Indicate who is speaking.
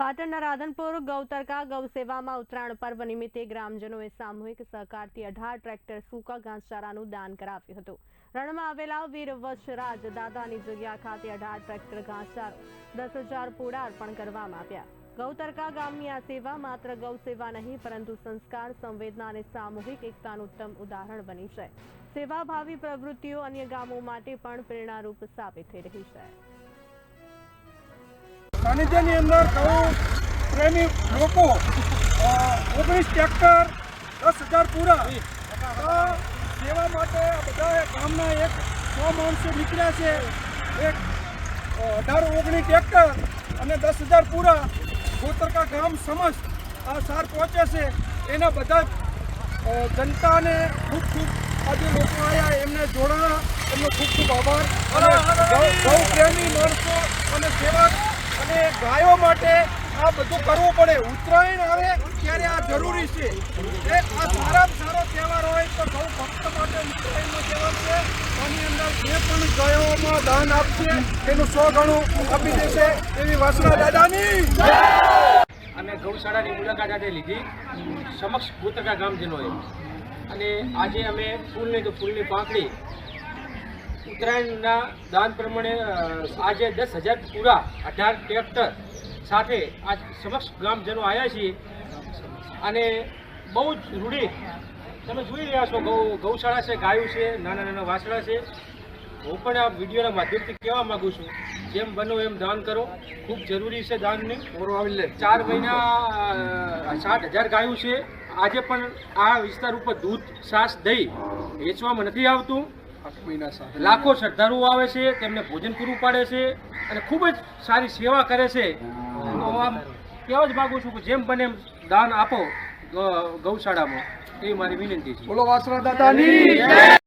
Speaker 1: પાટણના રાધનપુર ગૌતરકા ગૌસેવામાં ઉત્તરાયણ પર્વ નિમિત્તે ગ્રામજનોએ સામૂહિક સહકારથી અઢાર ટ્રેક્ટર સૂકા ઘાસચારાનું દાન કરાવ્યું હતું. રણમાં આવેલા વીર વશરાજ દાદાની જગ્યા ખાતે અઢાર ટ્રેક્ટર ઘાસચારો, દસ હજાર પૂડા અર્પણ કરવામાં આવ્યા. ગૌતરકા ગામની આ સેવા માત્ર ગૌ સેવા નહીં, પરંતુ સંસ્કાર, સંવેદના અને સામૂહિક એકતાનું ઉત્તમ ઉદાહરણ બની છે. સેવાભાવી પ્રવૃત્તિઓ અન્ય ગામો માટે પણ પ્રેરણારૂપ સાબિત થઈ રહી છે.
Speaker 2: સાનિધ્યની અંદર ગૌ પ્રેમી લોકો ઓગણીસ ટ્રેક્ટર દસ હજાર પૂરા સેવા માટે બધા ગામના એક સો માણસો નીકળ્યા છે એક અઢાર ઓગણીસ ટ્રેક્ટર અને દસ હજાર પૂરા ગોતરકા ગામ સમસ્ત આ સાર પહોંચે છે એના બધા જનતાને ખૂબ ખૂબ આજે લોકો આવ્યા એમને જોડાણા એમનો ખૂબ ખૂબ આભાર અને ગૌ પ્રેમી માણસો અને સેવા અને ગાયો માટે આ બધું કરવું પડે. ઉત્તરાયણ આવે ત્યારે આ જરૂરી છે. એ આ સારામાં સારો તહેવાર હોય તો ગૌ ભક્ત માટે ઉત્તરાયણનો તહેવાર છે. આની અંદર જે પણ ગાયોમાં દાન આપશે, એનું સો ગણું આપી દેશે એવી વાસણા દાદાની.
Speaker 3: અમે ગૌશાળાની મુલાકાત આજે લીધી. સમક્ષ ગોતકા ગામજનોએ અને આજે અમે ફૂલની તો ફૂલની પાંખડી ઉત્તરાયણના દાન પ્રમાણે આજે દસ હજાર પૂરા અઢાર ટ્રેક્ટર સાથે આજ સમક્ષ ગ્રામજનો આવ્યા છીએ. અને બહુ જ રૂઢી. તમે જોઈ રહ્યા છો ગૌ ગૌશાળા છે ગાયું છે નાના નાના વાસણા છે. હું પણ આ વિડીયોના માધ્યમથી કહેવા માંગુ છું જેમ બનો એમ દાન કરો. ખૂબ જરૂરી છે દાનની. ચાર મહિના સાઠ હજાર ગાયું છે. આજે પણ આ વિસ્તાર ઉપર દૂધ છાશ દહીં વેચવામાં નથી આવતું. લાખો શ્રદ્ધાળુઓ આવે છે તેમને ભોજન પૂરું પાડે છે અને ખૂબ જ સારી સેવા કરે છે. તો આમ કહેવા જ માગું છું કે જેમ બને એમ દાન આપો ગૌશાળામાં. એ મારી વિનંતી છે.
Speaker 2: બોલો દાદાની.